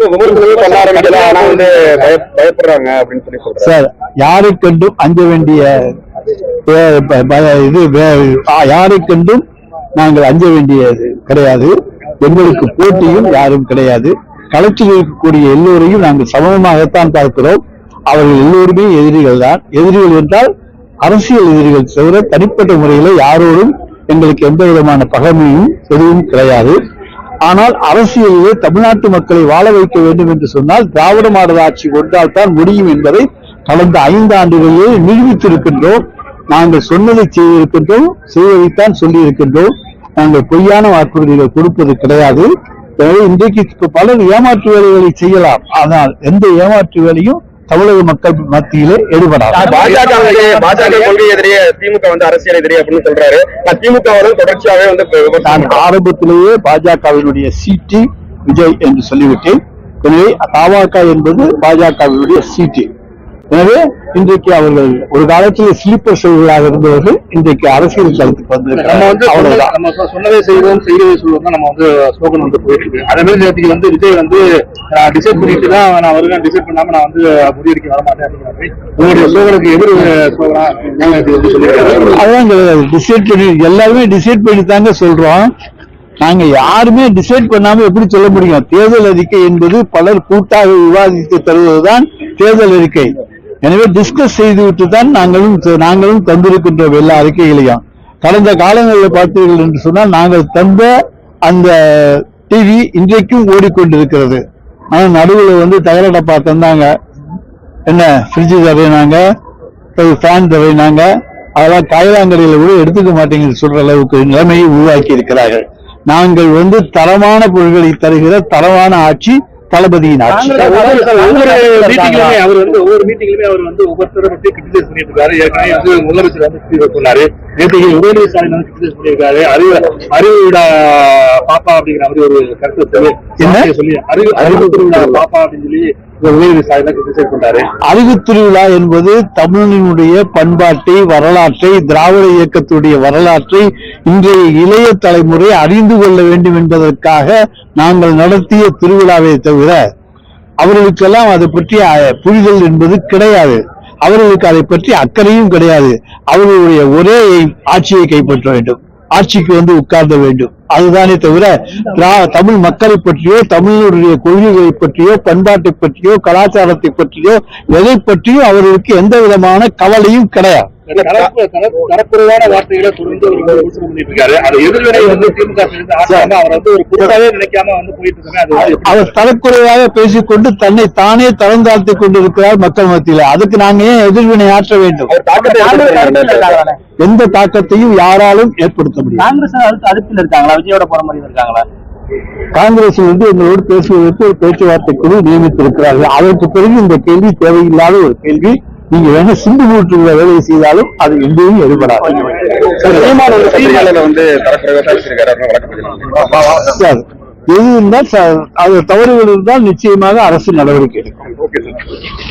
இன்னும் பண்ண ஆனா வந்து பயப்படுறாங்க அப்படின்னு சொல்லி சார் யாரை கண்டும் அஞ்ச வேண்டிய இது வே- யாரை கண்டும் நாங்கள் அஞ்ச வேண்டியது கிடையாது. எங்களுக்கு போட்டியும் யாரும் கிடையாது. களத்தில் இருக்கக்கூடிய எல்லோரையும் நாங்கள் சமமாகத்தான் பார்க்கிறோம். அவர்கள் எல்லோருமே எதிரிகள் தான். எதிரிகள் என்றால் அரசியல் எதிரிகள் தவிர தனிப்பட்ட முறையில் யாரோடும் எங்களுக்கு எந்த விதமான பகைமையும் எதுவும் கிடையாது. ஆனால் அரசியலிலே தமிழ்நாட்டு மக்களை வாழ வைக்க வேண்டும் என்று சொன்னால் திராவிட மாடல் ஆட்சி கொண்டால் தான் முடியும் என்பதை கடந்த ஐந்து ஆண்டுகளிலே நிரூபித்திருக்கின்றோம். நாங்கள் சொன்னதை செய்திருக்கின்றோம். செய்வதைத்தான் சொல்லியிருக்கின்றோம். நாங்கள் பொய்யான வாக்குறுதிகள் கொடுப்பது கிடையாது. எனவே இன்றைக்கு இப்ப பலர் ஏமாற்று வேலைகளை செய்யலாம். ஆனால் எந்த ஏமாற்று வேலையும் தமிழக மக்கள் மத்தியிலே எடுபடாது. பாஜக பாஜக கொள்கை எதிரியே திமுக வந்து அரசியல் எதிரி அப்படின்னு சொல்றாரு. திமுக வந்து தொடர்ச்சியாவே வந்து நான் ஆரம்பத்திலேயே பாஜகவினுடைய சீட்டு விஜய் என்று சொல்லிவிட்டேன். எனவே தமாக என்பது பாஜகவினுடைய சீட்டு. எனவே இன்றைக்கு அவர்கள் ஒரு காலத்தில் ஸ்லீப்பர் செல்களாக இருந்தவர்கள் இன்றைக்கு அரசியல் களத்துக்கு நம்ம வந்து வந்து சொன்னதை- அவ்வளவுதான் நம்ம சொன்னதை செய்வோம் செய்வதை சொல்லுவோம் தான் நம்ம வந்து ஸ்லோகன் வந்து போயிட்டு இருக்கு. அதே மாதிரி நேற்றுக்கு வந்து விஜய் வந்து நான் டிசைட் பண்ணிட்டு தான் நான் வருவேன் டிசைட் பண்ணாம நான் வந்து முடிவெடுக்க வர மாட்டேன் அப்படிங்கிற மாதிரி உங்களுடைய ஸ்லோகனுக்கு எதிர் ஸ்லோகனா வந்து கிடையாது. டிசைட் பண்ணி எல்லாருமே டிசைட் பண்ணி தாங்க சொல்றோம். நாங்க யாருமே டிசைட் பண்ணாம எப்படி சொல்ல முடியும்? தேர்தல் அறிக்கை என்பது பலர் கூட்டாக விவாதித்து தருவதுதான் தேர்தல் அறிக்கை. எனவே டிஸ்கஸ் செய்துவிட்டு தான் நாங்களும் நாங்களும் தந்திருக்கின்றோம் எல்லா அறிக்கைகளையும். கடந்த காலங்களில் பார்த்தீர்கள் என்று சொன்னால் நாங்கள் தந்த அந்த டிவி இன்றைக்கும் ஓடிக்கொண்டிருக்கிறது. ஆனால் நடுவில் வந்து தகர டப்பா தந்தாங்க. என்ன ஃப்ரிட்ஜ் தரையினாங்க ஃபேன் தரையினாங்க அதெல்லாம் காயிலாங்கடையில கூட எடுத்துக்க மாட்டேங்குது சொல்ற அளவுக்கு நிலைமையை உருவாக்கி இருக்கிறார்கள் நாங்கள் வந்து தரமான பொருட்களை தருகிற தரமான ஆட்சி தளபதியின் ஆட்சி. ஒவ்வொரு மீட்டிங்லயுமே அவர் வந்து ஒவ்வொரு மீட்டிங்லயுமே அவர் வந்து ஒவ்வொருத்தரை பத்தி கிரிட்டிசைஸ் பண்ணிட்டு இருக்காரு. ஏற்கனவே வந்து முதலமைச்சர் வந்து பண்ணாரு நேற்று உதயநிதி ஸ்டாலின் பண்ணியிருக்காரு. அறிவு அறிவுடா பாப்பா அப்படிங்கிற மாதிரி ஒரு கருத்தை சொல்லி அறிவு அறிவு திருவிழா பாப்பா அப்படின்னு சொல்லி அறிவு திருவிழா என்பது தமிழனுடைய பண்பாட்டை வரலாற்றை திராவிட இயக்கத்துடைய வரலாற்றை இன்றைய இளைய தலைமுறை அறிந்து கொள்ள வேண்டும் என்பதற்காக நாங்கள் நடத்திய திருவிழாவை தவிர அவர்களுக்கெல்லாம் அதை பற்றி புரிதல் என்பது கிடையாது. அவர்களுக்கு அதை பற்றி அக்கறையும் கிடையாது. அவர்களுடைய ஒரே ஆட்சியை கைப்பற்ற வேண்டும். ஆட்சிக்கு வந்து உட்கார்ந்த வேண்டும். அதுதானே தவிர தமிழ் மக்களை பற்றியோ தமிழருடைய கொள்கைகளை பற்றியோ பண்பாட்டை பற்றியோ கலாச்சாரத்தை பற்றியோ எதை பற்றியும் அவர்களுக்கு எந்த விதமான கவலையும் கிடையாது. வார்த்தைகளை தொடர்ந்து விமர்சனம் பண்ணிட்டு இருக்காரு அது எதிர்வினை வந்து திமுக அவர் வந்து ஒரு பொருட்டாவே நினைக்காம வந்து போயிட்டு இருக்காங்க அவர் தரக்குறைவாக பேசிக்கொண்டு தன்னை தானே தரம் தாழ்த்தி கொண்டிருக்கிறார் மக்கள் மத்தியில. அதுக்கு நாங்க ஏன் எதிர்வினை ஆற்ற வேண்டும். எந்த தாக்கத்தையும் யாராலும் ஏற்படுத்த முடியும் காங்கிரஸ் அடுப்பில் இருக்காங்களா? விஜயோட போற மாதிரி இருக்காங்களா? காங்கிரஸ் வந்து எங்களோடு பேசுவதற்கு ஒரு பேச்சுவார்த்தை குழு நியமித்திருக்கிறார்கள். அதற்கு பிறகு இந்த கேள்வி தேவையில்லாத ஒரு கேள்வி. நீங்க வேணா சிந்து மூட்டுகிற வேலையை செய்தாலும் அது எங்கேயும் எடுபடாது எது இருந்தால் அது தவறுகள் இருந்தால் நிச்சயமாக அரசு நடவடிக்கை எடுக்கும்.